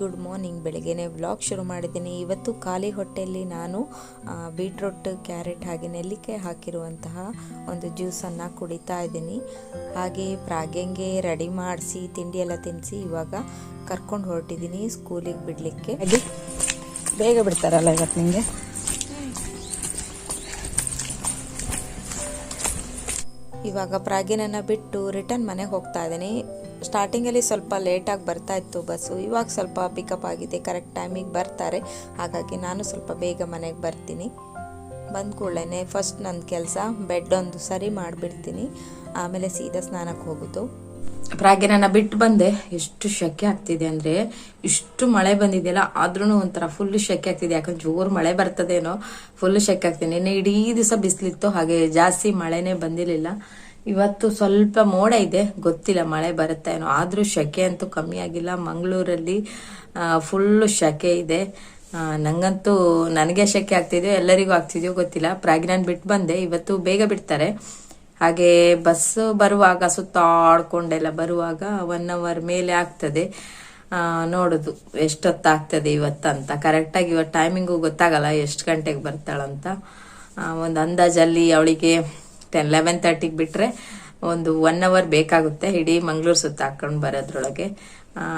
Good morning ಬೆಳಗ್ಗೆನೆ vlog ಶುರು ಮಾಡಿದ್ದೀನಿ. ಇವತ್ತು ಖಾಲಿ ಹೊಟ್ಟೆಯಲ್ಲಿ ನಾನು ಬೀಟ್ರೂಟ್ ಕ್ಯಾರೆಟ್ ಹಾಗೆ ನೆಲ್ಲಿಕಾಯಿ ಹಾಕಿರುವಂತಹ ಒಂದು ಜ್ಯೂಸನ್ನು ಕುಡಿತಾ ಇದ್ದೀನಿ. ಹಾಗೆ ಪ್ರಾಗೆಂಗೆ ರೆಡಿ ಮಾಡಿಸಿ ತಿಂಡಿ ಎಲ್ಲ ತಿನ್ನಿಸಿ ಇವಾಗ ಕರ್ಕೊಂಡು ಹೊರಟಿದ್ದೀನಿ ಸ್ಕೂಲಿಗೆ ಬಿಡಲಿಕ್ಕೆ. ಅಲ್ಲಿ ಬೇಗ ಬಿಡ್ತಾರಲ್ಲ ಇವತ್ತು ನಿಮಗೆ ಇವಾಗ ಪ್ರಾಗಿನನ್ನು ಬಿಟ್ಟು ರಿಟರ್ನ್ ಮನೆಗೆ ಹೋಗ್ತಾ ಇದ್ದೀನಿ. ಸ್ಟಾರ್ಟಿಂಗಲ್ಲಿ ಸ್ವಲ್ಪ ಲೇಟಾಗಿ ಬರ್ತಾ ಇತ್ತು ಬಸ್ಸು. ಇವಾಗ ಸ್ವಲ್ಪ ಪಿಕಪ್ ಆಗಿದೆ ಕರೆಕ್ಟ್ ಟೈಮಿಗೆ ಬರ್ತಾರೆ. ಹಾಗಾಗಿ ನಾನು ಸ್ವಲ್ಪ ಬೇಗ ಮನೆಗೆ ಬರ್ತೀನಿ. ಬಂದ ಕೂಡಲೇ ಫಸ್ಟ್ ನನ್ನ ಕೆಲಸ ಬೆಡ್ ಒಂದು ಸರಿ ಮಾಡಿಬಿಡ್ತೀನಿ. ಆಮೇಲೆ ಸೀದಾ ಸ್ನಾನಕ್ಕೆ ಹೋಗೋದು. ನನ್ನ ಬಿಟ್ಟು ಬಂದೆ. ಎಷ್ಟು ಶೆಕೆ ಆಗ್ತಿದೆ ಅಂದರೆ, ಇಷ್ಟು ಮಳೆ ಬಂದಿದೆಯಲ್ಲ ಆದ್ರೂ ಒಂಥರ ಫುಲ್ ಶೆಕೆ ಆಗ್ತಿದೆ. ಯಾಕಂದ್ರೆ ಜೋರು ಮಳೆ ಬರ್ತದೇನೋ ಫುಲ್ ಶೆಕೆ ಆಗ್ತಿದೆ. ನಿನ್ನೆ ಇಡೀ ದಿವಸ ಬಿಸಿಲಿತ್ತು, ಹಾಗೆ ಜಾಸ್ತಿ ಮಳೆನೇ ಬಂದಿರಲಿಲ್ಲ. ಇವತ್ತು ಸ್ವಲ್ಪ ಮೋಡ ಇದೆ. ಗೊತ್ತಿಲ್ಲ, ಮಳೆ ಬರುತ್ತೆ ಏನೋ. ಆದ್ರೂ ಶೆಕೆ ಅಂತೂ ಕಮ್ಮಿ ಆಗಿಲ್ಲ. ಮಂಗಳೂರಲ್ಲಿ ಫುಲ್ಲು ಶೆಕೆ ಇದೆ. ನಂಗಂತೂ ನನಗೆ ಶೆಕೆ ಆಗ್ತಿದೆಯೋ, ಎಲ್ಲರಿಗೂ ಆಗ್ತಿದೆಯೋ ಗೊತ್ತಿಲ್ಲ. ಪ್ರಾಗ್ನಾನ್ ಬಿಟ್ಟು ಬಂದೆ. ಇವತ್ತು ಬೇಗ ಬಿಡ್ತಾರೆ. ಹಾಗೆ ಬಸ್ ಬರುವಾಗ ಸುತ್ತಾಡ್ಕೊಂಡೆಲ್ಲ ಬರುವಾಗ ಒನ್ ಅವರ್ ಮೇಲೆ ಆಗ್ತದೆ. ನೋಡುದು ಎಷ್ಟೊತ್ತಾಗ್ತದೆ ಇವತ್ತಂತ. ಕರೆಕ್ಟಾಗಿ ಇವತ್ತು ಟೈಮಿಂಗು ಗೊತ್ತಾಗಲ್ಲ, ಎಷ್ಟು ಗಂಟೆಗೆ ಬರ್ತಾಳಂತ. ಒಂದು ಅಂದಾಜಲ್ಲಿ ಅವಳಿಗೆ ಟೆನ್ ಲೆವೆನ್ ತರ್ಟಿಗೆ ಬಿಟ್ಟರೆ ಒಂದು ಒನ್ ಅವರ್ ಬೇಕಾಗುತ್ತೆ. ಇಡೀ ಮಂಗಳೂರು ಸುತ್ತ ಹಾಕೊಂಡು ಬರೋದ್ರೊಳಗೆ.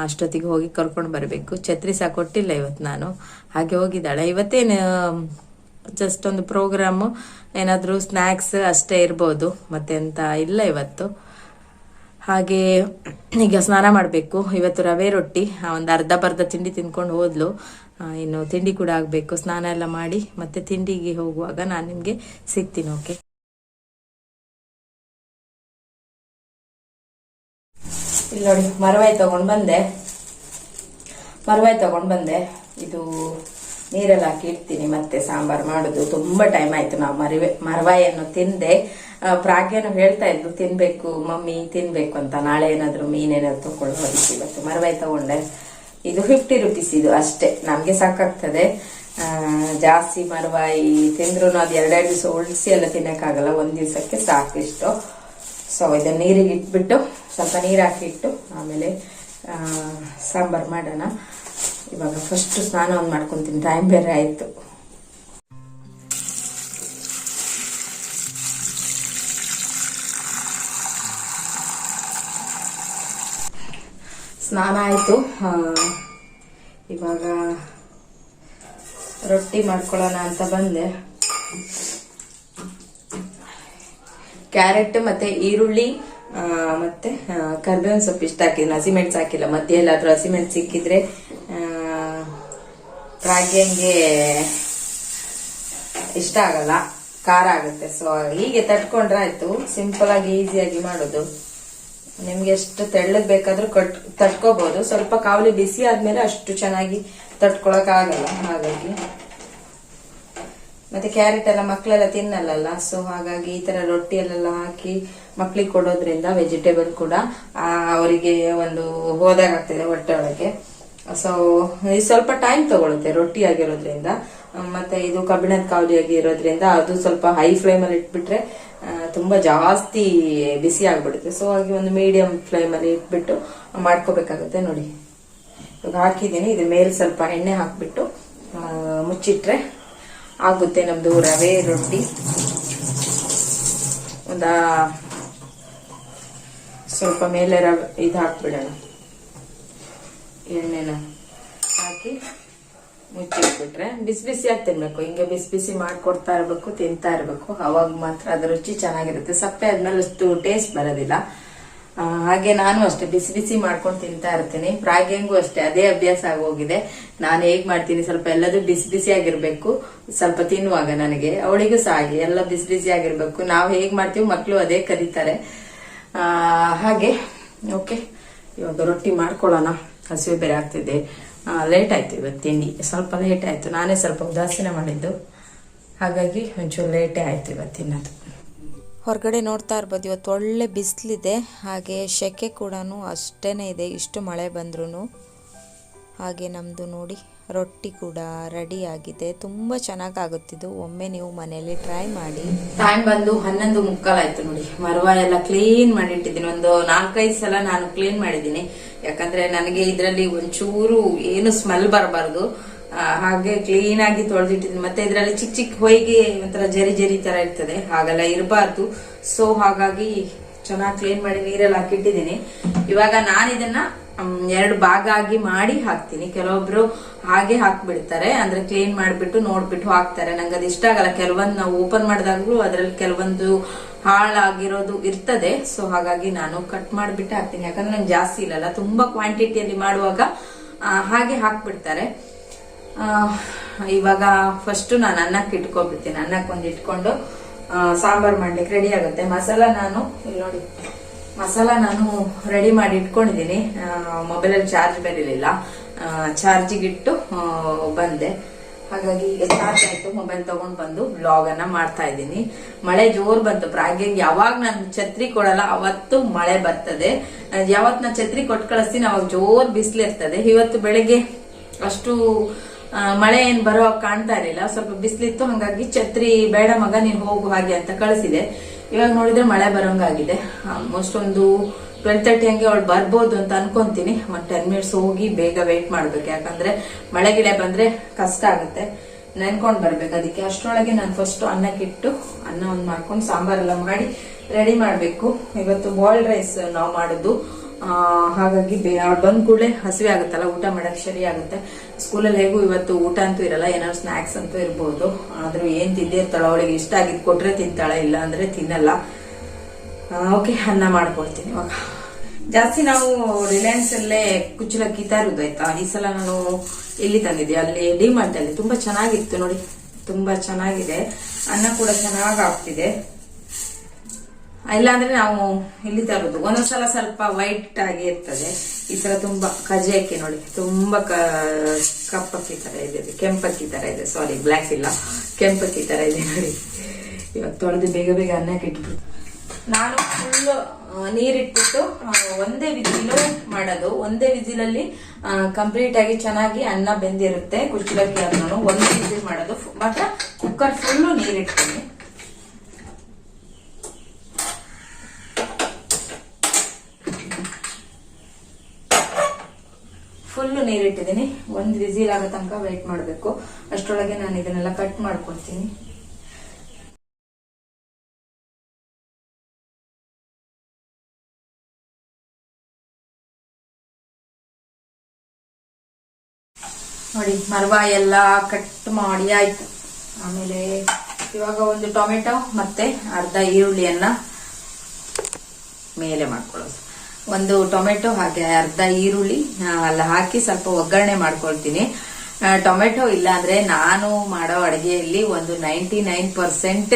ಅಷ್ಟೊತ್ತಿಗೆ ಹೋಗಿ ಕರ್ಕೊಂಡು ಬರಬೇಕು. ಛತ್ರಿ ಸಹ ಕೊಟ್ಟಿಲ್ಲ ಇವತ್ತು ನಾನು. ಹಾಗೆ ಹೋಗಿದ್ದಾಳೆ. ಇವತ್ತೇನು ಜಸ್ಟ್ ಒಂದು ಪ್ರೋಗ್ರಾಮು ಏನಾದರೂ ಸ್ನ್ಯಾಕ್ಸ್ ಅಷ್ಟೇ ಇರ್ಬೋದು. ಮತ್ತೆ ಅಂತ ಇಲ್ಲ ಇವತ್ತು. ಹಾಗೆ ಈಗ ಸ್ನಾನ ಮಾಡಬೇಕು. ಇವತ್ತು ರವೆ ರೊಟ್ಟಿ ಒಂದು ಅರ್ಧ ಬರ್ಧ ತಿಂಡಿ ತಿನ್ಕೊಂಡು ಹೋದ್ಲು. ಇನ್ನು ತಿಂಡಿ ಕೂಡ ಆಗಬೇಕು. ಸ್ನಾನ ಎಲ್ಲ ಮಾಡಿ ಮತ್ತೆ ತಿಂಡಿಗೆ ಹೋಗುವಾಗ ನಾನು ನಿಮಗೆ ಸಿಗ್ತೀನಿ ಓಕೆ ಇಲ್ಲಿ ನೋಡಿ, ಮರವಾಯಿ ತಗೊಂಡು ಬಂದೆ. ಮರವಾಯಿ ತಗೊಂಡು ಬಂದೆ. ಇದು ನೀರೆಲ್ಲ ಹಾಕಿ ಇಡ್ತೀನಿ, ಮತ್ತೆ ಸಾಂಬಾರು ಮಾಡೋದು. ತುಂಬ ಟೈಮ್ ಆಯಿತು ನಾವು ಮರಿವೆ, ಮರವಾಯಿಯನ್ನು ತಿಂದೆ. ಪ್ರಾಗ್ಯನು ಹೇಳ್ತಾ ಇದ್ದು ತಿನ್ಬೇಕು, ಮಮ್ಮಿ, ತಿನ್ಬೇಕು ಅಂತ. ನಾಳೆ ಏನಾದರೂ ಮೀನೇನಾದ್ರು ತೊಗೊಂಡು ಹೋಗಿತ್ತು ಇವತ್ತು ಮರವಾಯಿ ತಗೊಂಡೆ. ಇದು ಫಿಫ್ಟಿ ರುಪೀಸ್ ಇದು ಅಷ್ಟೇ. ನಮಗೆ ಸಾಕಾಗ್ತದೆ. ಜಾಸ್ತಿ ಮರವಾಯಿ ತಿಂದ್ರು ಅದು ಎರಡೆರಡು ದಿವಸ ಉಳಿಸಿ ಎಲ್ಲ ತಿನ್ನೋಕ್ಕಾಗಲ್ಲ. ಒಂದು ದಿವಸಕ್ಕೆ ಸಾಕು ಇಷ್ಟು ಸೊ ಇದನ್ನ ನೀರಿಗೆ ಇಟ್ಬಿಟ್ಟು, ಸ್ವಲ್ಪ ನೀರು ಹಾಕಿಟ್ಟು, ಆಮೇಲೆ ಸಾಂಬಾರು ಮಾಡೋಣ. ಇವಾಗ ಫಸ್ಟ್ ಸ್ನಾನ ಒಂದು ಮಾಡ್ಕೊಂತೀನಿ. ಟೈಮ್ ಬೇರೆ ಆಯಿತು. ಸ್ನಾನ ಆಯಿತು. ಇವಾಗ ರೊಟ್ಟಿ ಮಾಡ್ಕೊಳ್ಳೋಣ ಅಂತ ಬಂದೆ. ಕ್ಯಾರೆಟ್ ಮತ್ತೆ ಈರುಳ್ಳಿ ಮತ್ತೆ ಕರ್ಬೇವಿನ ಸೊಪ್ಪು ಇಷ್ಟ ಹಾಕಿದ್ದೀನಿ. ಹಸಿಮೆಣಸು ಹಾಕಿಲ್ಲ. ಮತ್ತೆ ಎಲ್ಲಾದ್ರೂ ಹಸಿಮೆಣಸು ಸಿಕ್ಕಿದ್ರೆ ಹೆಂಗೆ ಇಷ್ಟ ಆಗಲ್ಲ. ಖಾರ ಆಗುತ್ತೆ. ಸೊ ಹೀಗೆ ತಟ್ಕೊಂಡ್ರೆ ಆಯ್ತು. ಸಿಂಪಲ್ ಆಗಿ ಈಸಿಯಾಗಿ ಮಾಡೋದು. ನಿಮ್ಗೆ ಎಷ್ಟು ತೆಳ್ಳಗ್ ಬೇಕಾದ್ರೂ ಕಟ್ ತಟ್ಕೋಬಹುದು ಸ್ವಲ್ಪ ಕಾವಲಿ ಬಿಸಿ ಆದ್ಮೇಲೆ ಅಷ್ಟು ಚೆನ್ನಾಗಿ ತಟ್ಕೊಳಕ್ ಆಗಲ್ಲ. ಹಾಗಾಗಿ. ಮತ್ತೆ ಕ್ಯಾರೆಟ್ ಎಲ್ಲ ಮಕ್ಕಳೆಲ್ಲ ತಿನ್ನಲ್ಲಲ್ಲ? ಸೊ ಹಾಗಾಗಿ ಈ ತರ ರೊಟ್ಟಿಯಲ್ಲೆಲ್ಲ ಹಾಕಿ ಮಕ್ಳಿಗೆ ಕೊಡೋದ್ರಿಂದ ವೆಜಿಟೇಬಲ್ ಕೂಡ ಅವರಿಗೆ ಒಂದು ಹೋದಾಗ ಆಗ್ತದೆ ಹೊಟ್ಟೆ ಒಳಗೆ. ಸೊ ಇದು ಸ್ವಲ್ಪ ಟೈಮ್ ತಗೊಳುತ್ತೆ ರೊಟ್ಟಿ ಆಗಿರೋದ್ರಿಂದ. ಮತ್ತೆ ಇದು ಕಬ್ಬಿಣದ ಕಾವಲಿ ಆಗಿರೋದ್ರಿಂದ ಅದು ಸ್ವಲ್ಪ ಹೈ ಫ್ಲೇಮ್ ಅಲ್ಲಿ ಇಟ್ಬಿಟ್ರೆ ತುಂಬಾ ಜಾಸ್ತಿ ಬಿಸಿ ಆಗ್ಬಿಡುತ್ತೆ. ಸೊ ಹಾಗೆ ಒಂದು ಮೀಡಿಯಂ ಫ್ಲೇಮ್ ಅಲ್ಲಿ ಇಟ್ಬಿಟ್ಟು ಮಾಡ್ಕೋಬೇಕಾಗುತ್ತೆ ನೋಡಿ. ಇವಾಗ ಹಾಕಿದ್ದೀನಿ. ಇದು ಮೇಲೆ ಸ್ವಲ್ಪ ಎಣ್ಣೆ ಹಾಕ್ಬಿಟ್ಟು ಮುಚ್ಚಿಟ್ರೆ ಆಗುತ್ತೆ ನಮ್ದು ರವೆ, ರೊಟ್ಟಿ. ಒಂದ ಸ್ವಲ್ಪ ಮೇಲೆ ರವೆ ಇದು ಹಾಕ್ಬಿಡೋಣ. ಎಣ್ಣೆನ ಹಾಕಿ ಮುಚ್ಚಿಟ್ಬಿಟ್ರೆ ಬಿಸಿ ಬಿಸಿಯಾಗಿ ತಿನ್ಬೇಕು? ಹಿಂಗೆ ಬಿಸಿ ಬಿಸಿ ಮಾಡ್ಕೊಡ್ತಾ ಇರಬೇಕು, ತಿಂತಾ ಇರಬೇಕು. ಅವಾಗ ಮಾತ್ರ ಅದ್ರ ರುಚಿ ಚೆನ್ನಾಗಿರುತ್ತೆ. ಸಪ್ಪೆ ಆದ್ಮೇಲೆ ಅಷ್ಟು ಟೇಸ್ಟ್ ಬರೋದಿಲ್ಲ. ಹಾಗೆ ನಾನು ಅಷ್ಟೇ, ಬಿಸಿ ಬಿಸಿ ಮಾಡ್ಕೊಂಡು ತಿಂತಾ ಇರ್ತೀನಿ. ಪ್ರಾಗ್ಯಂಗೂ ಅಷ್ಟೇ, ಅದೇ ಅಭ್ಯಾಸ ಆಗೋಗಿದೆ. ನಾನು ಹೇಗ್ ಮಾಡ್ತೀನಿ, ಸ್ವಲ್ಪ ಎಲ್ಲದೂ ಬಿಸಿ ಬಿಸಿ ಆಗಿರ್ಬೇಕು, ಸ್ವಲ್ಪ ತಿನ್ನುವಾಗ ನನಗೆ. ಅವಳಿಗೂ ಸಹ ಹಾಗೆ, ಎಲ್ಲ ಬಿಸಿ ಬಿಸಿ ಆಗಿರ್ಬೇಕು. ನಾವು ಹೇಗ್ ಮಾಡ್ತೀವಿ ಮಕ್ಕಳು ಅದೇ ಕರೀತಾರೆ. ಹಾಗೆ, ಓಕೆ. ಇವಾಗ ರೊಟ್ಟಿ ಮಾಡ್ಕೊಳ್ಳೋಣ. ಹಸಿವೆ ಬೇರೆ ಆಗ್ತಿದೆ. ಲೇಟ್ ಆಯ್ತು ಇವತ್ತು ತಿಂಡಿ. ಸ್ವಲ್ಪ ಲೇಟ್ ಆಯ್ತು. ನಾನೇ ಸ್ವಲ್ಪ ಉದಾಸೀನ ಮಾಡಿದ್ದು. ಹಾಗಾಗಿ ಒಂಚೂರು ಲೇಟೇ ಆಯ್ತು ಇವತ್ತು ತಿನ್ನೋದು. ಹೊರಗಡೆ ನೋಡ್ತಾ ಇರ್ಬೋದು. ಇವತ್ತು ಒಳ್ಳೆ ಬಿಸಿಲಿದೆ. ಹಾಗೆ ಸೆಕೆ ಕೂಡ ಅಷ್ಟೇ ಇದೆ. ಇಷ್ಟು ಮಳೆ ಬಂದ್ರೂ ಹಾಗೆ ನಮ್ಮದು ನೋಡಿ, ರೊಟ್ಟಿ ಕೂಡ ರೆಡಿ ಆಗಿದೆ. ತುಂಬ ಚೆನ್ನಾಗಾಗುತ್ತಿದ್ದು. ಒಮ್ಮೆ ನೀವು ಮನೆಯಲ್ಲಿ ಟ್ರೈ ಮಾಡಿ. ಟೈಮ್ ಬಂದು ಹನ್ನೊಂದು ಮುಕ್ಕಾಲಾಯ್ತು ನೋಡಿ. ಮರವ ಎಲ್ಲ ಕ್ಲೀನ್ ಮಾಡಿ ಇಟ್ಟಿದ್ದೀನಿ ಒಂದು ನಾಲ್ಕೈದು ಸಲ ನಾನು ಕ್ಲೀನ್ ಮಾಡಿದ್ದೀನಿ. ಯಾಕಂದ್ರೆ ನನಗೆ ಇದರಲ್ಲಿ ಒಂಚೂರು ಏನು ಸ್ಮೆಲ್ ಬರಬಾರ್ದು. ಹಾಗೆ ಕ್ಲೀನ್ ಆಗಿ ತೊಳೆದಿಟ್ಟಿದ್ದೀನಿ ಮತ್ತೆ ಇದರಲ್ಲಿ ಚಿಕ್ಕ ಚಿಕ್ಕ ಹೊಯ್ಗೆ ಒಂಥರ ಜರಿ ಜರಿ ತರ ಇರ್ತದೆ. ಹಾಗೆಲ್ಲ ಇರಬಾರ್ದು. ಸೊ ಹಾಗಾಗಿ ಚೆನ್ನಾಗಿ ಕ್ಲೀನ್ ಮಾಡಿ ನೀರಲ್ಲಿ ಹಾಕಿಟ್ಟಿದ್ದೀನಿ. ಇವಾಗ ನಾನು ಇದನ್ನ ಎರಡು ಭಾಗ ಆಗಿ ಮಾಡಿ ಹಾಕ್ತೀನಿ. ಕೆಲವೊಬ್ರು ಹಾಗೆ ಹಾಕ್ಬಿಡ್ತಾರೆ. ಅಂದ್ರೆ ಕ್ಲೀನ್ ಮಾಡಿಬಿಟ್ಟು ನೋಡ್ಬಿಟ್ಟು ಹಾಕ್ತಾರೆ. ನಂಗೆ ಅದು ಇಷ್ಟ ಆಗಲ್ಲ. ಕೆಲವೊಂದು ನಾವು ಓಪನ್ ಮಾಡಿದಾಗ್ಲೂ ಅದರಲ್ಲಿ ಕೆಲವೊಂದು ಹಾಳಾಗಿರೋದು ಇರ್ತದೆ. ಸೊ ಹಾಗಾಗಿ ನಾನು ಕಟ್ ಮಾಡಿಬಿಟ್ಟು ಹಾಕ್ತೀನಿ. ಯಾಕಂದ್ರೆ ನಂಗೆ ಜಾಸ್ತಿ ಇಲ್ಲಲ್ಲ. ತುಂಬಾ ಕ್ವಾಂಟಿಟಿಯಲ್ಲಿ ಮಾಡುವಾಗ ಹಾಗೆ ಹಾಕ್ಬಿಡ್ತಾರೆ. ಇವಾಗ ಫಸ್ಟ್ ನಾನು ಅನ್ನಕ್ಕೆ ಇಟ್ಕೊಬಿಡ್ತೀನಿ. ಅನ್ನಕ್ಕೆ ಒಂದು ಇಟ್ಕೊಂಡು ಸಾಂಬಾರು ಮಾಡ್ಲಿಕ್ಕೆ ರೆಡಿ ಆಗುತ್ತೆ. ಮಸಾಲ ನಾನು, ಇಲ್ಲಿ ನೋಡಿ. ಮಸಾಲ ನಾನು ರೆಡಿ ಮಾಡಿ ಇಟ್ಕೊಂಡಿದ್ದೀನಿ. ಮೊಬೈಲಲ್ಲಿ ಚಾರ್ಜ್ ಬರಲಿಲ್ಲ ಚಾರ್ಜಿಗಿಟ್ಟು ಬಂದೆ. ಹಾಗಾಗಿ ಈಗ ಚಾರ್ಜ್ ಆಯಿತು. ಮೊಬೈಲ್ ತೊಗೊಂಡು ಬಂದು ಬ್ಲಾಗ್ ಅನ್ನ ಮಾಡ್ತಾ ಇದ್ದೀನಿ. ಮಳೆ ಜೋರು ಬಂತು. ಪ್ರಾಗ್ಯ ಯಾವಾಗ ನಾನು ಛತ್ರಿ ಕೊಡಲ್ಲ, ಅವತ್ತು ಮಳೆ ಬರ್ತದೆ. ಯಾವತ್ತು ನಾನು ಛತ್ರಿ ಕೊಟ್ಟು ಕಳಿಸ್ತೀನಿ, ಅವಾಗ ಜೋರು ಬಿಸಿಲಿರ್ತದೆ. ಇವತ್ತು ಬೆಳಗ್ಗೆ ಅಷ್ಟು ಮಳೆ ಏನ್ ಬರೋ ಕಾಣ್ತಾ ಇರಲಿಲ್ಲ. ಸ್ವಲ್ಪ ಬಿಸಿಲಿತ್ತು, ಹಂಗಾಗಿ ಛತ್ರಿ, ಬೇಡ ಮಗ, ನೀನ್ ಹೋಗು ಹಾಗೆ ಅಂತ ಕಳಿಸಿದೆ. ಇವಾಗ ನೋಡಿದ್ರೆ ಮಳೆ ಬರೋಂಗಾಗಿದೆ. ಆಲ್ಮೋಸ್ಟ್ ಒಂದು ಟ್ವೆಲ್ ತರ್ಟಿ ಹಂಗೆ ಅವಳು ಬರ್ಬೋದು ಅಂತ ಅನ್ಕೊಂತೀನಿ. ಒಂದ್ ಟೆನ್ ಮಿನಿಟ್ಸ್ ಹೋಗಿ ಬೇಗ ವೇಟ್ ಮಾಡ್ಬೇಕು. ಯಾಕಂದ್ರೆ ಮಳೆ ಗಿಳೆ ಬಂದ್ರೆ ಕಷ್ಟ ಆಗುತ್ತೆ. ನೆನ್ಕೊಂಡ್ ಬರ್ಬೇಕು. ಅದಕ್ಕೆ ಅಷ್ಟರೊಳಗೆ ನಾನು ಫಸ್ಟ್ ಅನ್ನಕ್ಕಿಟ್ಟು ಅನ್ನ ಒಂದ್ ಮಾಡ್ಕೊಂಡು ಸಾಂಬಾರೆಲ್ಲ ಮಾಡಿ ರೆಡಿ ಮಾಡಬೇಕು. ಇವತ್ತು ಬಾಯ್ಲ್ಡ್ ರೈಸ್ ನಾವು ಮಾಡೋದು. ಹಾಗಾಗಿ ಅವ್ಳು ಬಂದ್ ಕೂಡಲೇ ಹಸಿವೆ ಆಗುತ್ತಲ್ಲ, ಊಟ ಮಾಡಕ್ ಸರಿ ಆಗುತ್ತೆ. ಸ್ಕೂಲಲ್ಲಿ ಹೇಗೂ ಇವತ್ತು ಊಟ ಅಂತೂ ಇರಲ್ಲ, ಏನಾದ್ರು ಸ್ನಾಕ್ಸ್ ಅಂತೂ ಇರ್ಬೋದು. ಆದ್ರೂ ಏನ್ ತಿಂದಿರ್ತಾಳ ಅವಳಿಗೆ ಇಷ್ಟ ಆಗಿದ್ ಕೊಟ್ರೆ ತಿಂತಾಳೆ, ಇಲ್ಲ ಅಂದ್ರೆ ತಿನ್ನಲ್ಲ. ಓಕೆ, ಅನ್ನ ಮಾಡ್ಕೊಳ್ತೀನಿ. ಇವಾಗ ಜಾಸ್ತಿ ನಾವು ರಿಲಯನ್ಸ್ ಅಲ್ಲೇ ಕುಚ್ಚಲಕ್ಕಿ ತರುದು ಆಯ್ತಾ? ಈ ಸಲ ನಾನು ಇಲ್ಲಿ ತಂದಿದ್ದೆ? ಅಲ್ಲಿ ಡಿಮಾರ್ಟ್ ಅಲ್ಲಿ. ತುಂಬಾ ಚೆನ್ನಾಗಿತ್ತು ನೋಡಿ. ತುಂಬಾ ಚೆನ್ನಾಗಿದೆ. ಅನ್ನ ಕೂಡ ಚೆನ್ನಾಗಿ ಆಗ್ತಿದೆ. ಇಲ್ಲಾಂದ್ರೆ ನಾವು ಇಲ್ಲಿ ತರೋದು. ಒಂದೊಂದ್ಸಲ ಸ್ವಲ್ಪ ವೈಟ್ ಆಗಿ ಇರ್ತದೆ. ಈ ತರ ತುಂಬಾ ಕಜೆ ನೋಡಿ. ತುಂಬಾ ಕಪ್ಪಕ್ಕಿ ತರ ಇದೆ ಕೆಂಪಕ್ಕಿ ತರ ಇದೆ. ಸಾರಿ ಬ್ಲ್ಯಾಕ್ ಇಲ್ಲ. ಕೆಂಪಕ್ಕಿ ತರ ಇದೆ ನೋಡಿ. ಇವಾಗ ತೊಳೆದು ಬೇಗ ಬೇಗ ಅನ್ನಕ್ಕೆ ಇಟ್ಬಿಟ್ಟು ನಾನು ಫುಲ್ ನೀರಿಟ್ಬಿಟ್ಟು ಒಂದೇ ವಿಜಿಲು ಮಾಡೋದು. ಒಂದೇ ವಿಜಿಲಲ್ಲಿ ಕಂಪ್ಲೀಟ್ ಆಗಿ ಚೆನ್ನಾಗಿ ಅನ್ನ ಬೆಂದಿರುತ್ತೆ. ಕುಚ್ಚಲಕ್ಕಿ ಅನ್ನೋನು ಒಂದೇ ವಿಜಿಲ್ ಮಾಡೋದು. ಮಾತ್ರ ಕುಕ್ಕರ್ ಫುಲ್ಲು ನೀರಿಡ್ತೀನಿ ಫುಲ್ ನೀರಿಟ್ಟಿದ್ದೀನಿ. ಒಂದು ವಿಸಿಲ್ ಆಗೋ ತನಕ ವೇಟ್ ಮಾಡಬೇಕು. ಅಷ್ಟರೊಳಗೆ ನಾನು ಇದನ್ನೆಲ್ಲ ಕಟ್ ಮಾಡ್ಕೊಡ್ತೀನಿ ನೋಡಿ ಮರವ ಎಲ್ಲ ಕಟ್ ಮಾಡಿ ಆಯ್ತು. ಆಮೇಲೆ ಇವಾಗ ಒಂದು ಟೊಮೆಟೊ ಮತ್ತೆ ಅರ್ಧ ಈರುಳ್ಳಿಯನ್ನ ಮೇಲೆ ಮಾಡ್ಕೊಳ್ಳೋದು. ಒಂದು ಟೊಮೆಟೊ ಹಾಗೆ ಅರ್ಧ ಈರುಳ್ಳಿ ಅಲ್ಲಿ ಹಾಕಿ ಸ್ವಲ್ಪ ಒಗ್ಗರಣೆ ಮಾಡ್ಕೊಳ್ತೀನಿ. ಟೊಮೆಟೊ ಇಲ್ಲ ಅಂದ್ರೆ ನಾನು ಮಾಡೋ ಅಡಿಗೆಯಲ್ಲಿ ಒಂದು ನೈಂಟಿ ನೈನ್ ಪರ್ಸೆಂಟ್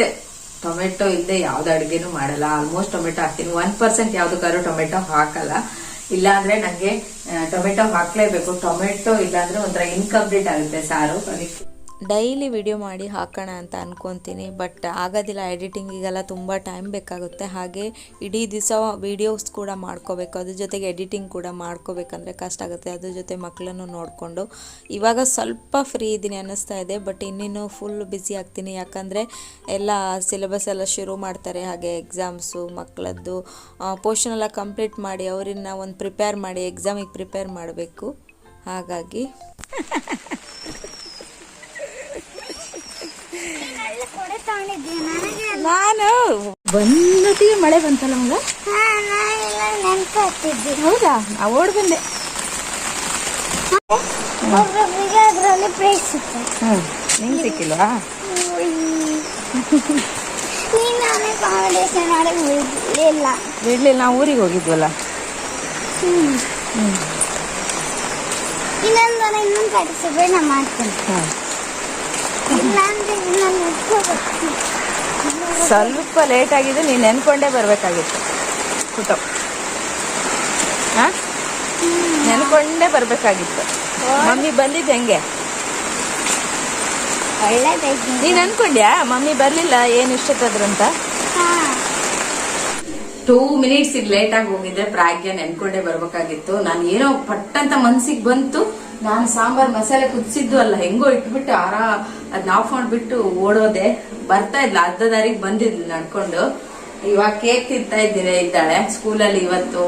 ಟೊಮೆಟೊ ಇಲ್ಲದೆ ಯಾವ್ದು ಅಡುಗೆನೂ ಮಾಡಲ್ಲ. ಆಲ್ಮೋಸ್ಟ್ ಟೊಮೆಟೊ ಹಾಕ್ತೀನಿ. ಒನ್ ಪರ್ಸೆಂಟ್ ಯಾವ್ದಕ್ಕಾದ್ರೂ ಟೊಮೆಟೊ ಹಾಕಲ್ಲ. ಇಲ್ಲಾಂದ್ರೆ ನಂಗೆ ಟೊಮೆಟೊ ಹಾಕ್ಲೇಬೇಕು. ಟೊಮೆಟೊ ಇಲ್ಲಾಂದ್ರೆ ಒಂಥರ ಇನ್ಕಂಪ್ಲೀಟ್ ಆಗುತ್ತೆ ಸಾರು. ಅದಕ್ಕೆ ಡೈಲಿ ವಿಡಿಯೋ ಮಾಡಿ ಹಾಕೋಣ ಅಂತ ಅಂದ್ಕೊತೀನಿ ಬಟ್ ಆಗೋದಿಲ್ಲ ಎಡಿಟಿಂಗಿಗೆಲ್ಲ ತುಂಬ ಟೈಮ್ ಬೇಕಾಗುತ್ತೆ. ಹಾಗೆ ಇಡೀ ದಿವಸ ವೀಡಿಯೋಸ್ ಕೂಡ ಮಾಡ್ಕೋಬೇಕು, ಅದ್ರ ಜೊತೆಗೆ ಎಡಿಟಿಂಗ್ ಕೂಡ ಮಾಡ್ಕೋಬೇಕಂದ್ರೆ ಕಷ್ಟ ಆಗುತ್ತೆ. ಅದ್ರ ಜೊತೆ ಮಕ್ಕಳನ್ನು ನೋಡಿಕೊಂಡು. ಇವಾಗ ಸ್ವಲ್ಪ ಫ್ರೀ ಇದ್ದೀನಿ ಅನ್ನಿಸ್ತಾ ಇದೆ, ಬಟ್ ಇನ್ನೇನು ಫುಲ್ ಬ್ಯುಸಿ ಆಗ್ತೀನಿ. ಯಾಕಂದರೆ ಎಲ್ಲ ಸಿಲೆಬಸ್ ಎಲ್ಲ ಶುರು ಮಾಡ್ತಾರೆ, ಹಾಗೆ ಎಕ್ಸಾಮ್ಸು ಮಕ್ಕಳದ್ದು ಪೋರ್ಷನ್ ಎಲ್ಲ ಕಂಪ್ಲೀಟ್ ಮಾಡಿ, ಅವರನ್ನ ಒಂದು ಪ್ರಿಪೇರ್ ಮಾಡಿ ಎಕ್ಸಾಮಿಗೆ ಪ್ರಿಪೇರ್ ಮಾಡಬೇಕು. ಹಾಗಾಗಿ ಕೊಡೆ ತಗೊಂಡಿದ್ದೆ ನನಗೆ ನಾನು. ಬಂದತಿ ಮಳೆ ಬಂತಲ್ಲ ಮಗ ಹೌದಾ? ನಾ ಓಡ್ ಬಂದೆ. ನಿಂಗೆ ಸಿಕ್ಕಿಲ್ವಾ? ಬಿಡಲಿಲ್ಲ ನಾವು ಊರಿಗೆ ಹೋಗಿದ್ವಲ್ಲ. ಇನ್ನೊಂದು ಇನ್ನೊಂದು ನಾನು ಮಾಡ್ತೀನಿ. ಸ್ವಲ್ಪ ಲೇಟ್ ಆಗಿದೆ ನೀನು ನೆನ್ಕೊಂಡೇ ಬರ್ಬೇಕಾಗಿತ್ತು. ಪುಟ್ಟ ಹಾ? ನೆನ್ಕೊಂಡೇ ಬರ್ಬೇಕಾಗಿತ್ತು. ಮಮ್ಮಿ ಬಂದಿದ್ದು ಹೆಂಗೆ? ನೀನು ಅನ್ಕೊಂಡ್ಯಾ ಮಮ್ಮಿ ಬರ್ಲಿಲ್ಲ ಏನ್ ಇಷ್ಟ ಅಂತ? ಟೂ ಮಿನಿಟ್ಸ್ ಈಗ ಲೇಟ್ ಆಗಿ ಹೋಗಿದ್ರೆ ಪ್ರಾಗ್ಯ ನೆನ್ಕೊಂಡೆ ಬರ್ಬೇಕಾಗಿತ್ತು. ನಾನು ಏನೋ ಪಟ್ಟಂತ ಮನ್ಸಿಗೆ ಬಂತು. ನಾನು ಸಾಂಬಾರ್ ಮಸಾಲೆ ಕುದಿಸಿದ್ದು ಅಲ್ಲ, ಹೆಂಗೋ ಇಟ್ಬಿಟ್ಟು ಆರಾ ಅದನ್ನ ಆಫ್ ಮಾಡ್ಬಿಟ್ಟು ಓಡೋದೆ. ಬರ್ತಾ ಇದ್ಲ, ಅರ್ಧ ದಾರಿಗೆ ಬಂದಿದ್ಲು ನಡ್ಕೊಂಡು. ಇವಾಗ ಕೇಕ್ ತಿಂತಾ ಇದ್ದೀರ ಇದ್ದಾಳೆ. ಸ್ಕೂಲಲ್ಲಿ ಇವತ್ತು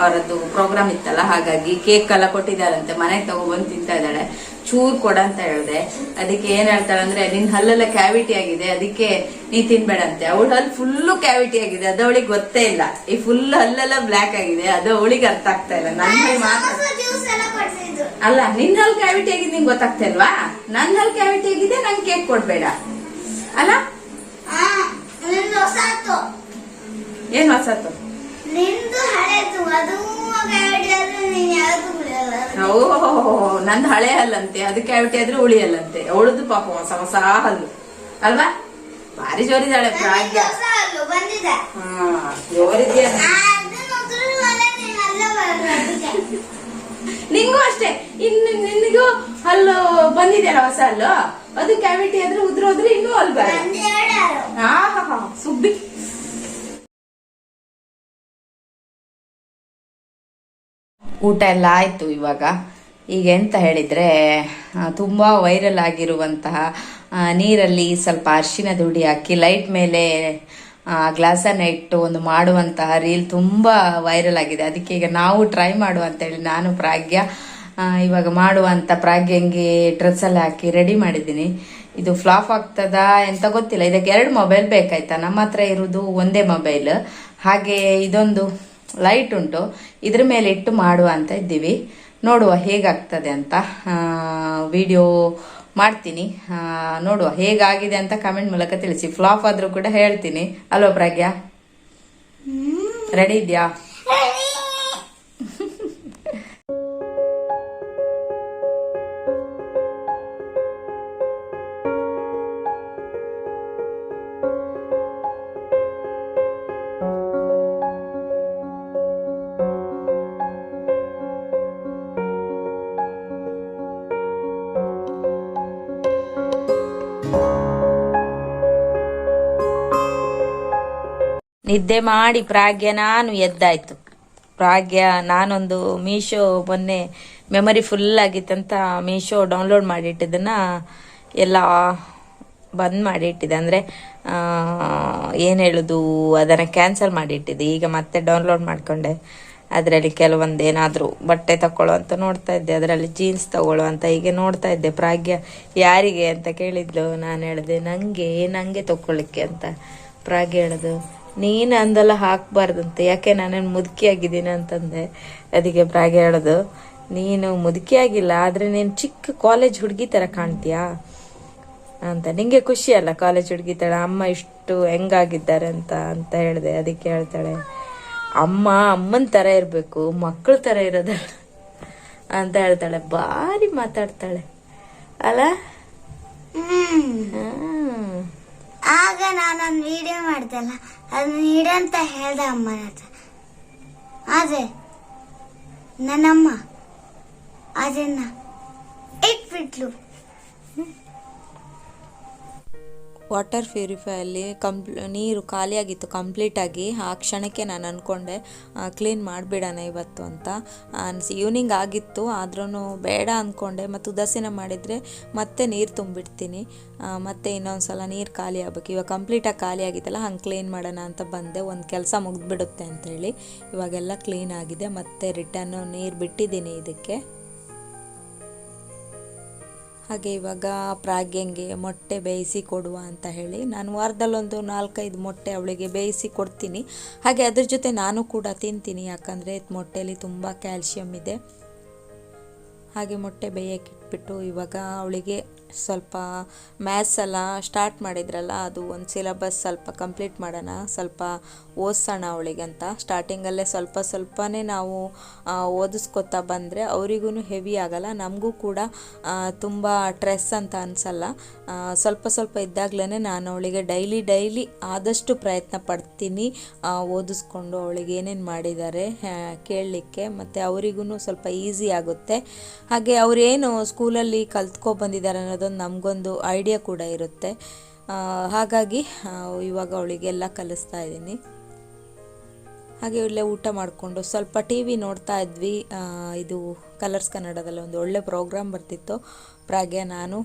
ಅವರದ್ದು ಪ್ರೋಗ್ರಾಮ್ ಇತ್ತಲ್ಲ, ಹಾಗಾಗಿ ಕೇಕ್ ಎಲ್ಲ ಕೊಟ್ಟಿದ್ದಾರಂತೆ ಮನೆಗೆ ತಗೊಬಂದು ತಿಂತಾ ಇದ್ದಾಳೆ. ಚೂರ್ ಕೊಡ ಅಂತ ಹೇಳ್ದೆ. ಅದಕ್ಕೆ ಏನ್ ಹೇಳ್ತಾಳೆ ಅಂದ್ರೆ ನಿನ್ ಹಲ್ಲೆಲ್ಲ ಕ್ಯಾವಿಟಿ ಆಗಿದೆ ಅದಕ್ಕೆ ನೀ ತಿನ್ಬೇಡಂತೆ. ಅವಳ ಹಲ್ಲು ಫುಲ್ಲು ಕ್ಯಾವಿಟಿ ಆಗಿದೆ ಅದು ಅವಳಿಗೆ ಗೊತ್ತೇ ಇಲ್ಲ. ಈ ಫುಲ್ ಹಲ್ಲೆಲ್ಲ ಬ್ಲ್ಯಾಕ್ ಆಗಿದೆ ಅದು ಅವಳಿಗೆ ಅರ್ಥ ಆಗ್ತಾ ಇಲ್ಲ. ನನ್ಗೆ ಮಾತ್ರ ಅಲ್ಲ ನಿನ್ ಹಲ್ ಕ್ಯಾವಿಟಿ ಆಗಿದೆ ನಿಂಗೆ ಗೊತ್ತಾಗ್ತಾ ಇಲ್ವಾ? ನನ್ನ ಹಲ್ ಕ್ಯಾವಿಟಿ ಆಗಿದೆ ನಂಗೆ ಕೇಕ್ ಕೊಡ್ಬೇಡ. ಅಲ್ಲ? ಏನ್ ಹೊಸತು? ನಿಂದು ಹಳೆದು ಅದು ಕ್ಯಾವಿಟಿ ಆದ್ರೆ ನೀನ್ ಯಾವ್ದು ಬಿಡಲ್ಲ ಓ ನಂದು ಹಳೆ ಹಲ್ಲಂತೆ ಅದು ಕ್ಯಾವಿಟಿ ಆದ್ರೆ ಉಳಿಯಲ್ಲಂತೆ ಉಳಿದು ಪಾಪ ಹೊಸ ಹೊಸ ಹಲ್ಲು. ಅಲ್ವಾ? ಭಾರಿ ಜೋರಿದ್ದಾಳೆ ಪ್ರಾಜ್ಞ. ಬಂದಿದೆ ಜೋರಿದ್ಯಾ ಅದಕ್ಕೆ ನಿಂಗೂ ಅಷ್ಟೇ. ಇನ್ನು ನಿನಗೂ ಹಲ್ಲು ಬಂದಿದೆಯಲ್ಲ ಹೊಸ ಹಲ್ಲು? ಅದು ಕ್ಯಾವಿಟಿ ಆದ್ರೆ ಉದ್ರೋದ್ರೆ ಇನ್ನೂ ಹಲ್ಲು ಬರ. ಹಾ ಹಾ ಹಾ ಸುಬ್ಬಿ ಊಟ ಎಲ್ಲ ಆಯ್ತು ಇವಾಗ. ಈಗ ಎಂತ ಹೇಳಿದ್ರೆ ತುಂಬ ವೈರಲ್ ಆಗಿರುವಂತಹ ನೀರಲ್ಲಿ ಸ್ವಲ್ಪ ಅರಿಶಿನ ದುಡಿ ಹಾಕಿ ಲೈಟ್ ಮೇಲೆ ಗ್ಲಾಸನ್ನ ಇಟ್ಟು ಒಂದು ಮಾಡುವಂತಹ ರೀಲ್ ತುಂಬಾ ವೈರಲ್ ಆಗಿದೆ. ಅದಕ್ಕೆ ಈಗ ನಾವು ಟ್ರೈ ಮಾಡುವ ಅಂತೇಳಿ ನಾನು ಪ್ರಾಗ್ಯ ಇವಾಗ ಮಾಡುವಂತ ಪ್ರಾಗ್ಯಂಗೆ ಡ್ರೆಸ್ ಎಲ್ಲ ಹಾಕಿ ರೆಡಿ ಮಾಡಿದ್ದೀನಿ. ಇದು ಫ್ಲಾಪ್ ಆಗ್ತದಾ ಎಂತ ಗೊತ್ತಿಲ್ಲ. ಇದಕ್ಕೆ ಎರಡು ಮೊಬೈಲ್ ಬೇಕಾಯ್ತಾ? ನಮ್ಮ ಹತ್ರ ಇರೋದು ಒಂದೇ ಮೊಬೈಲ್ ಹಾಗೆ ಇದೊಂದು. ಲೈಟ್ ಉಂಟು. ಇದ್ರ ಮೇಲೆ ಇಟ್ಟು ಮಾಡುವ ಅಂತ ಇದ್ದೀವಿ. ನೋಡುವ ಹೇಗಾಗ್ತದೆ ಅಂತ ವಿಡಿಯೋ ಮಾಡ್ತೀನಿ. ನೋಡುವ ಹೇಗಾಗಿದೆ ಅಂತ ಕಮೆಂಟ್ ಮೂಲಕ ತಿಳಿಸಿ. ಫ್ಲಾಪ್ ಆದ್ರೂ ಕೂಡ ಹೇಳ್ತೀನಿ. ಅಲ್ವಾ ಪ್ರಾಗ್ಯ. ರೆಡಿ ಇದೆಯಾ? ನಿದ್ದೆ ಮಾಡಿ ಪ್ರಾಗ್ಯ ನಾನು ಎದ್ದಾಯ್ತು. ಪ್ರಾಗ್ಯ ನಾನೊಂದು ಮೀಶೋ ಮೊನ್ನೆ ಮೆಮೊರಿ ಫುಲ್ ಆಗಿತ್ತಂತ ಮೀಶೋ ಡೌನ್ಲೋಡ್ ಮಾಡಿಟ್ಟಿದ್ದನ್ನ ಎಲ್ಲ ಬಂದ್ ಮಾಡಿಟ್ಟಿದೆ ಅಂದರೆ ಏನು ಹೇಳೋದು, ಅದನ್ನು ಕ್ಯಾನ್ಸಲ್ ಮಾಡಿಟ್ಟಿದ್ದೆ. ಈಗ ಮತ್ತೆ ಡೌನ್ಲೋಡ್ ಮಾಡಿಕೊಂಡೆ. ಅದರಲ್ಲಿ ಕೆಲವೊಂದು ಏನಾದರೂ ಬಟ್ಟೆ ತಗೊಳ್ಳೋ ಅಂತ ನೋಡ್ತಾ ಇದ್ದೆ. ಅದರಲ್ಲಿ ಜೀನ್ಸ್ ತಗೊಳ್ಳೋ ಅಂತ ಹೀಗೆ ನೋಡ್ತಾ ಇದ್ದೆ. ಪ್ರಾಗ್ಯ ಯಾರಿಗೆ ಅಂತ ಕೇಳಿದ್ಲು. ನಾನು ಹೇಳಿದೆ ನನಗೆ ನನಗೆ ತಗೊಳ್ಳಿಕ್ಕೆ ಅಂತ. ಪ್ರಾಗ್ಯ ಹೇಳೋದು ನೀನು ಅಂದಲ್ಲ ಹಾಕ್ಬಾರ್ದಂತೆ. ಯಾಕೆ ನಾನೇನು ಮುದುಕಿ ಆಗಿದ್ದೀನಿ ಅಂತಂದೆ. ಅದಕ್ಕೆ ಬ್ರಾಗೆ ಹೇಳೋದು. ನೀನು ಮುದುಕಿ ಆಗಿಲ್ಲ ಆದರೆ ನೀನು ಚಿಕ್ಕ ಕಾಲೇಜ್ ಹುಡುಗಿ ಥರ ಕಾಣ್ತೀಯಾ? ಅಂತ. ನಿಂಗೆ ಖುಷಿ ಅಲ್ಲ ಕಾಲೇಜ್ ಹುಡುಗಿ ತರ ಅಮ್ಮ ಇಷ್ಟು ಹೆಂಗಾಗಿದ್ದಾರೆ ಅಂತ ಅಂತ ಹೇಳಿದೆ. ಅದಕ್ಕೆ ಹೇಳ್ತಾಳೆ ಅಮ್ಮ ಅಮ್ಮನ ತರ ಇರಬೇಕು ಮಕ್ಕಳ ತರ ಇರೋದಲ್ಲ. ಅಂತ ಹೇಳ್ತಾಳೆ. ಭಾರಿ ಮಾತಾಡ್ತಾಳೆ. ಅಲ್ಲ. ಆಗ ನಾನೊಂದು ವಿಡಿಯೋ ಮಾಡ್ದಲ್ಲ ಅದನ್ನ ಇಡಂತ ಹೇಳ್ದೆ ಅಮ್ಮನ ಹತ್ರ. ಆದ್ರೆ ನನ್ನಮ್ಮ ಅದನ್ನ ಇಟ್ಬಿಟ್ಲು. ವಾಟರ್ ಪ್ಯೂರಿಫೈಯಲ್ಲಿ ಕಂಪ್ ನೀರು ಖಾಲಿಯಾಗಿತ್ತು ಕಂಪ್ಲೀಟಾಗಿ. ಆ ಕ್ಷಣಕ್ಕೆ ನಾನು ಅಂದ್ಕೊಂಡೆ ಕ್ಲೀನ್ ಮಾಡಿಬಿಡೋಣ ಇವತ್ತು ಅಂತ. ಈವ್ನಿಂಗ್ ಆಗಿತ್ತು ಆದ್ರೂ ಬೇಡ ಅಂದ್ಕೊಂಡೆ. ಮತ್ತು ಉದಾಸೀನ ಮಾಡಿದರೆ ಮತ್ತೆ ನೀರು ತುಂಬಿಡ್ತೀನಿ. ಮತ್ತೆ ಇನ್ನೊಂದು ಸಲ ನೀರು ಖಾಲಿ ಆಗ್ಬೇಕು. ಇವಾಗ ಕಂಪ್ಲೀಟಾಗಿ ಖಾಲಿ ಆಗಿತ್ತಲ್ಲ, ಹಂಗೆ ಕ್ಲೀನ್ ಮಾಡೋಣ ಅಂತ ಬಂದೆ. ಒಂದು ಕೆಲಸ ಮುಗಿದ್ಬಿಡುತ್ತೆ ಅಂತೇಳಿ ಇವಾಗೆಲ್ಲ ಕ್ಲೀನ್ ಆಗಿದೆ. ಮತ್ತೆ ರಿಟರ್ನು ನೀರು ಬಿಟ್ಟಿದ್ದೀನಿ ಇದಕ್ಕೆ. ಹಾಗೆ ಇವಾಗ ಪ್ರಾಗ್ಯಂಗೆ ಮೊಟ್ಟೆ ಬೇಯಿಸಿ ಕೊಡುವ ಅಂತ ಹೇಳಿ ನಾನು ವಾರದಲ್ಲೊಂದು ನಾಲ್ಕೈದು ಮೊಟ್ಟೆ ಅವಳಿಗೆ ಬೇಯಿಸಿ ಕೊಡ್ತೀನಿ. ಹಾಗೆ ಅದ್ರ ಜೊತೆ ನಾನು ಕೂಡ ತಿಂತೀನಿ, ಯಾಕಂದರೆ ಮೊಟ್ಟೆಯಲ್ಲಿ ತುಂಬ ಕ್ಯಾಲ್ಶಿಯಂ ಇದೆ. ಹಾಗೆ ಮೊಟ್ಟೆ ಬೇಯಕ್ಕೆ ಇಟ್ಬಿಟ್ಟು ಇವಾಗ ಅವಳಿಗೆ ಸ್ವಲ್ಪ ಮ್ಯಾಥ್ಸ್ ಎಲ್ಲ ಸ್ಟಾರ್ಟ್ ಮಾಡಿದ್ರಲ್ಲ, ಅದು ಒಂದು ಸಿಲಬಸ್ ಸ್ವಲ್ಪ ಕಂಪ್ಲೀಟ್ ಮಾಡೋಣ, ಸ್ವಲ್ಪ ಓದಿಸೋಣ ಅವಳಿಗೆ ಅಂತ. ಸ್ಟಾರ್ಟಿಂಗಲ್ಲೇ ಸ್ವಲ್ಪ ಸ್ವಲ್ಪನೇ ನಾವು ಓದಿಸ್ಕೊತಾ ಬಂದರೆ ಅವರಿಗೂ ಹೆವಿ ಆಗಲ್ಲ, ನಮಗೂ ಕೂಡ ತುಂಬ ಟ್ರೆಸ್ ಅಂತ ಅನಿಸಲ್ಲ. ಸ್ವಲ್ಪ ಸ್ವಲ್ಪ ಇದ್ದಾಗಲೇ ನಾನು ಅವಳಿಗೆ ಡೈಲಿ ಡೈಲಿ ಆದಷ್ಟು ಪ್ರಯತ್ನ ಪಡ್ತೀನಿ ಓದಿಸ್ಕೊಂಡು ಅವಳಿಗೆ ಏನೇನು ಮಾಡಿದ್ದಾರೆ ಕೇಳಲಿಕ್ಕೆ. ಮತ್ತು ಅವರಿಗೂ ಸ್ವಲ್ಪ ಈಸಿ ಆಗುತ್ತೆ. ಹಾಗೆ ಅವರೇನು ಸ್ಕೂಲಲ್ಲಿ ಕಲ್ತ್ಕೊ ಬಂದಿದ್ದಾರೆ ಅನ್ನೋದೊಂದು ನಮಗೊಂದು ಐಡಿಯಾ ಕೂಡ ಇರುತ್ತೆ. ಹಾಗಾಗಿ ಇವಾಗ ಅವಳಿಗೆಲ್ಲ ಕಲಿಸ್ತಾ ಇದ್ದೀನಿ. ಹಾಗೆ ಇಲ್ಲೇ ಊಟ ಮಾಡಿಕೊಂಡು ಸ್ವಲ್ಪ ಟಿ ವಿ ನೋಡ್ತಾ ಇದ್ವಿ. ಇದು ಕಲರ್ಸ್ ಕನ್ನಡದಲ್ಲಿ ಒಂದು ಒಳ್ಳೆ ಪ್ರೋಗ್ರಾಮ್ ಬರ್ತಿತ್ತು. ಪ್ರಾಗ್ಯ ನಾನು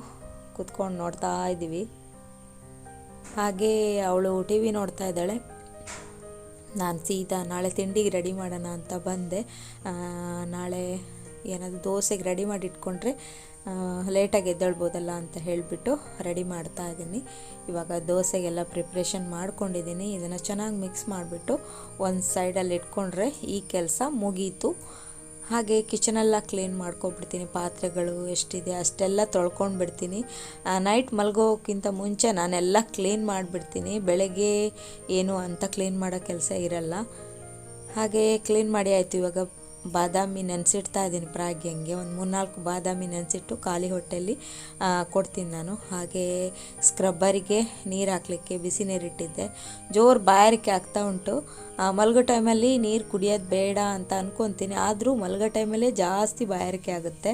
ಕೂತ್ಕೊಂಡು ನೋಡ್ತಾ ಇದ್ದೀವಿ. ಹಾಗೆ ಅವಳು ಟಿ ವಿ ನೋಡ್ತಾ ಇದ್ದಾಳೆ. ನಾನು ಸೀದಾ ನಾಳೆ ತಿಂಡಿಗೆ ರೆಡಿ ಮಾಡೋಣ ಅಂತ ಬಂದೆ. ನಾಳೆ ಏನಾದರೂ ದೋಸೆಗೆ ರೆಡಿ ಮಾಡಿ ಇಟ್ಕೊಂಡ್ರೆ ಲೇಟಾಗಿ ಎದ್ದೇಳ್ಬೋದಲ್ಲ ಅಂತ ಹೇಳಿಬಿಟ್ಟು ರೆಡಿ ಮಾಡ್ತಾ ಇದ್ದೀನಿ. ಇವಾಗ ದೋಸೆಗೆಲ್ಲ ಪ್ರಿಪ್ರೇಷನ್ ಮಾಡ್ಕೊಂಡಿದ್ದೀನಿ. ಇದನ್ನು ಚೆನ್ನಾಗಿ ಮಿಕ್ಸ್ ಮಾಡಿಬಿಟ್ಟು ಒಂದು ಸೈಡಲ್ಲಿ ಇಟ್ಕೊಂಡ್ರೆ ಈ ಕೆಲಸ ಮುಗೀತು. ಹಾಗೆ ಕಿಚನೆಲ್ಲ ಕ್ಲೀನ್ ಮಾಡ್ಕೊಬಿಡ್ತೀನಿ. ಪಾತ್ರೆಗಳು ಎಷ್ಟಿದೆ ಅಷ್ಟೆಲ್ಲ ತೊಳ್ಕೊಂಡ್ಬಿಡ್ತೀನಿ. ನೈಟ್ ಮಲ್ಗೋಕ್ಕಿಂತ ಮುಂಚೆ ನಾನೆಲ್ಲ ಕ್ಲೀನ್ ಮಾಡಿಬಿಡ್ತೀನಿ. ಬೆಳಗ್ಗೆ ಏನು ಅಂತ ಕ್ಲೀನ್ ಮಾಡೋ ಕೆಲಸ ಇರಲ್ಲ. ಹಾಗೆ ಕ್ಲೀನ್ ಮಾಡಿ ಆಯಿತು. ಇವಾಗ ಬಾದಾಮಿ ನೆನೆಸಿಡ್ತಾ ಇದ್ದೀನಿ ಪ್ರಾಗ್ಯಂಗೆ ಒಂದು ಮೂರ್ನಾಲ್ಕು ಬಾದಾಮಿ ನೆನೆಸಿಟ್ಟು ಖಾಲಿ ಹೊಟ್ಟೆಯಲ್ಲಿ ಕೊಡ್ತೀನಿ ನಾನು. ಹಾಗೆ ಸ್ಕ್ರಬ್ಬರಿಗೆ ನೀರು ಹಾಕಲಿಕ್ಕೆ ಬಿಸಿ ನೀರಿಟ್ಟಿದ್ದೆ ಜೋರು ಬಾಯಾರಿಕೆ ಆಗ್ತಾ ಉಂಟು. ಮಲಗೋ ಟೈಮಲ್ಲಿ ನೀರು ಕುಡಿಯೋದು ಬೇಡ ಅಂತ ಅಂದ್ಕೊತೀನಿ ಆದರೂ ಮಲ್ಗೋ ಟೈಮಲ್ಲೇ ಜಾಸ್ತಿ ಬಾಯಾರಿಕೆ ಆಗುತ್ತೆ.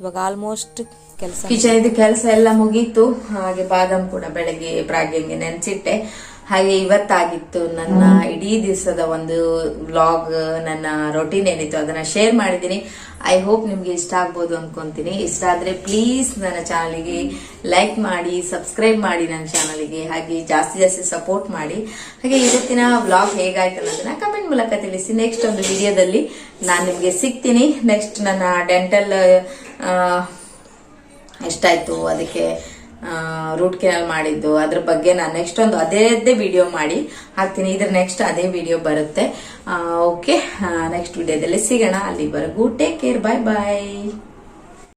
ಇವಾಗ ಆಲ್ಮೋಸ್ಟ್ ಕೆಲಸ ಕಿಚನ್ ಕೆಲಸ ಎಲ್ಲ ಮುಗೀತು. ಹಾಗೆ ಬಾದಾಮ್ ಕೂಡ ಬೆಳಗ್ಗೆ ಪ್ರಾಗ್ಯಂಗೆ ನೆನ್ಸಿಟ್ಟೆ. ಹಾಗೆ ಇವತ್ತಾಗಿತ್ತು ನನ್ನ ಇಡೀ ದಿವಸದ ಒಂದು ವ್ಲಾಗ್ ನನ್ನ ರೊಟೀನ್ ಏನಿತ್ತು ಅದನ್ನ ಶೇರ್ ಮಾಡಿದ್ದೀನಿ. ಐ ಹೋಪ್ ನಿಮ್ಗೆ ಇಷ್ಟ ಆಗ್ಬೋದು ಅನ್ಕೊಂತೀನಿ. ಇಷ್ಟ ಆದ್ರೆ ಪ್ಲೀಸ್ ನನ್ನ ಚಾನಲ್ಗೆ ಲೈಕ್ ಮಾಡಿ ಸಬ್ಸ್ಕ್ರೈಬ್ ಮಾಡಿ ನನ್ನ ಚಾನಲ್ಗೆ ಹಾಗೆ ಜಾಸ್ತಿ ಜಾಸ್ತಿ ಸಪೋರ್ಟ್ ಮಾಡಿ. ಹಾಗೆ ಇವತ್ತಿನ ವ್ಲಾಗ್ ಹೇಗಾಯ್ತು ಅನ್ನೋದನ್ನ ಕಮೆಂಟ್ ಮೂಲಕ ತಿಳಿಸಿ. ನೆಕ್ಸ್ಟ್ ಒಂದು ವಿಡಿಯೋದಲ್ಲಿ ನಾನು ನಿಮ್ಗೆ ಸಿಗ್ತೀನಿ. ನೆಕ್ಸ್ಟ್ ನನ್ನ ಡೆಂಟಲ್ ಎಷ್ಟಾಯ್ತು ಅದಕ್ಕೆ ರೂಟ್ ಕೆನಲ್ ಮಾಡಿದ್ದು. ಅದ್ರ ಬಗ್ಗೆ ನಾನು ನೆಕ್ಸ್ಟ್ ಒಂದು ಅದೇ ವಿಡಿಯೋ ಮಾಡಿ ಹಾಕ್ತೀನಿ. ಇದ್ರ ನೆಕ್ಸ್ಟ್ ಅದೇ ವಿಡಿಯೋ ಬರುತ್ತೆ. ಓಕೆ ನೆಕ್ಸ್ಟ್ ವಿಡಿಯೋದಲ್ಲಿ ಸಿಗೋಣ. ಅಲ್ಲಿವರೆಗೂ ಟೇಕ್ ಕೇರ್ ಬಾಯ್ ಬಾಯ್